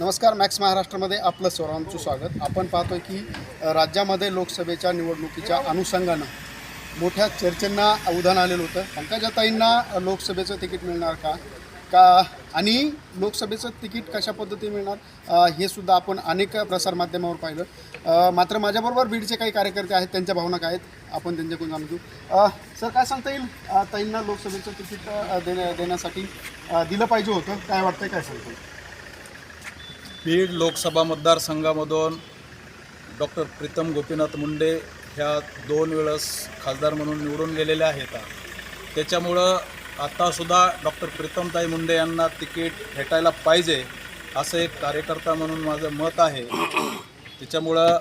नमस्कार मॅक्स महाराष्ट्रामध्ये आपलं सर्वांचं स्वागत. आपण पाहतोय की राज्यामध्ये लोकसभेच्या निवडणुकीच्या अनुषंगानं मोठ्या चर्चेंना उधाण आलेलं होतं. पंकजाताईंना लोकसभेचं तिकीट मिळणार का? का आणि लोकसभेचं तिकीट कशा पद्धतीने मिळणार? हे सुद्धा आपण अनेक प्रसारमाध्यमावर पाहिलं. मात्र माझ्याबरोबर बीडचे काही कार्यकर्ते आहेत त्यांच्या भावना काय आहेत? आपण त्यांच्याकडून जाणून घेऊ. सर काय सांगता येईल? ताईंना लोकसभेचं तिकीट देण्या देण्यासाठी दिलं पाहिजे होतं. काय वाटतं काय सांगता येईल? बीड लोकसभा मतदारसंघामधून डॉक्टर प्रीतम गोपीनाथ मुंडे ह्या दोन वेळेस खासदार म्हणून निवडून गेलेल्या आहेत. त्याच्यामुळं आत्तासुद्धा डॉक्टर प्रीतमताई मुंडे यांना तिकीट भेटायला पाहिजे असं एक कार्यकर्ता म्हणून माझं मत आहे. त्याच्यामुळं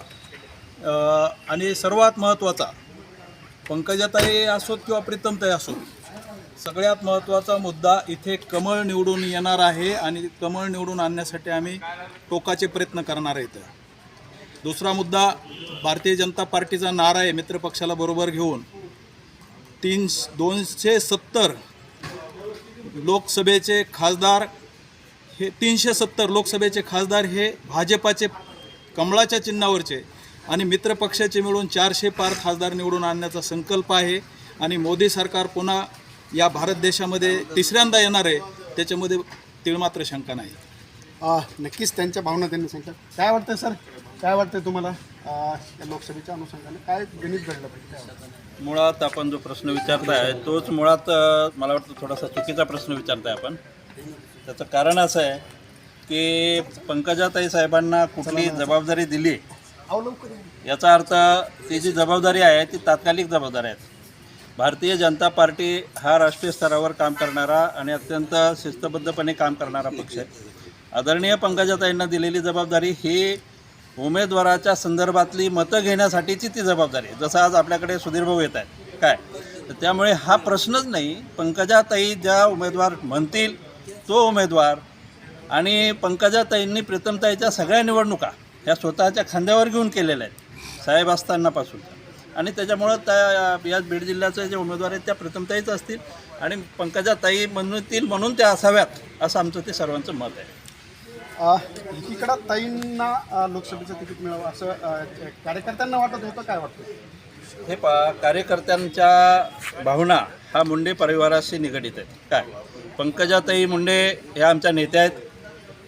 आणि सर्वात महत्त्वाचा पंकजाताई असोत किंवा प्रीतमताई असोत सगळ्यात महत्त्वाचा मुद्दा इथे कमळ निवडून येणार आहे आणि कमळ निवडून आणण्यासाठी आम्ही टोकाचे प्रयत्न करणार आहेत दुसरा मुद्दा भारतीय जनता पार्टीचा नारा आहे मित्रपक्षाला बरोबर घेऊन. तीन दोनशे सत्तर लोकसभेचे खासदार हे तीनशे सत्तर लोकसभेचे खासदार हे भाजपाचे कमळाच्या चिन्हावरचे आणि मित्रपक्षाचे मिळून चारशे पार खासदार निवडून आणण्याचा संकल्प आहे. आणि मोदी सरकार पुन्हा या भारत देशामध्ये तिसऱ्यांदा येणार आहे त्याच्यामध्ये तिळमात्र शंका नाही. अ, नक्कीच त्यांच्या भावना त्यांनी सांगितलं काय वाटतं सर? काय वाटतंय तुम्हाला? या लोकसभेच्या अनुषंगाने काय गणित घडलं पाहिजे? काय वाटतं? मुळात आपण जो प्रश्न विचारताय तोच मुळात मला वाटतं थोडासा चुकीचा प्रश्न विचारताय आपण. त्याचं कारण असं आहे की पंकजाताई साहेबांना कुठली जबाबदारी दिली. याचा अर्थ ती जी जबाबदारी आहे ती तात्कालिक जबाबदारी आहे. भारतीय जनता पार्टी हा राष्ट्रीय स्तरावर काम करणारा आणि अत्यंत शिस्तबद्धपणे काम करणारा पक्ष आहे. आदरणीय पंकजाताईंना दिलेली जबाबदारी ही उमेदवाराच्या संदर्भातली मतं घेण्यासाठीची ती जबाबदारी आहे. जसं आज आपल्याकडे सुधीर भाऊ येत आहेत. काय? तर त्यामुळे हा प्रश्नच नाही. पंकजाताई ज्या उमेदवार म्हणतील तो उमेदवार आणि पंकजाताईंनी प्रीतमताईच्या सगळ्या निवडणुका ह्या स्वतःच्या खांद्यावर घेऊन केलेल्या आहेत. साहेब असतानापासून. आणि त्याच्यामुळं त्या या बीड जिल्ह्याचे जे उमेदवार आहेत त्या प्रीतमताईच असतील आणि पंकजाताई म्हणतील म्हणून त्या असाव्यात असं आमचं ते सर्वांचं मत आहे. एकीकडं ताईंना लोकसभेचं तिकीट मिळावं असं कार्यकर्त्यांना वाटत होतं काय वाटतं? हे पा कार्यकर्त्यांच्या भावना हा मुंडे परिवाराशी निगडीत आहेत. काय? पंकजाताई मुंडे ह्या आमच्या नेत्या आहेत.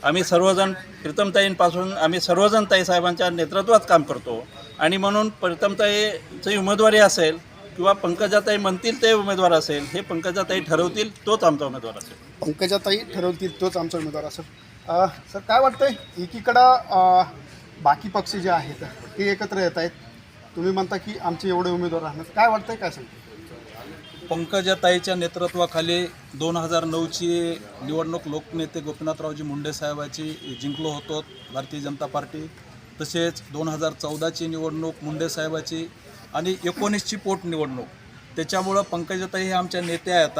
आम्ही सर्वजण प्रीतमताईंपासून आम्ही सर्वजण ताई साहेबांच्या नेतृत्वात काम करतो. आणि म्हणून प्रीतमताईची उमेदवारी असेल किंवा पंकजाताई म्हणतील ते उमेदवार असेल हे पंकजाताई ठरवतील तोच आमचा उमेदवार असेल. पंकजाताई ठरवतील तोच आमचा उमेदवार असेल. अ, सर काय वाटतंय? एकीकडं अ, बाकी पक्ष जे आहेत ते एकत्र येत आहेत. तुम्ही म्हणता की आमचे एवढे उमेदवार राहणार. काय वाटतंय काय सांगता? पंकजाताईच्या नेतृत्वाखाली दोन हजार नऊची निवडणूक लोकनेते गोपीनाथरावजी मुंडे साहेबाची जिंकलो होतो भारतीय जनता पार्टी. तसेच दोन हजार चौदाची निवडणूक मुंडे साहेबाची आणि एकोणीसची पोटनिवडणूक त्याच्यामुळं पंकजाताई हे आमच्या नेत्या आहेत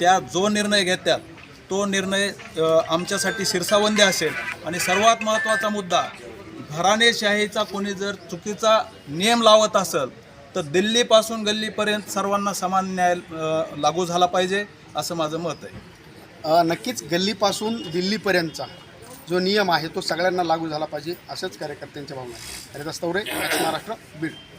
त्या जो निर्णय घेतात तो निर्णय आमच्यासाठी शिरसावंदी असेल. आणि सर्वात महत्त्वाचा मुद्दा घराणेशाहीचा कोणी जर चुकीचा नियम लावत असेल तर दिल्लीपासून गल्लीपर्यंत सर्वांना समान न्याय लागू झाला पाहिजे असं माझं मत आहे. नक्कीच गल्लीपासून दिल्लीपर्यंतचा. जो नियम आहे तो सगळ्यांना लागू झाला पाहिजे असंच कार्यकर्त्यांच्या भावना आहे हरिदास तवरे महाराष्ट्र बीड.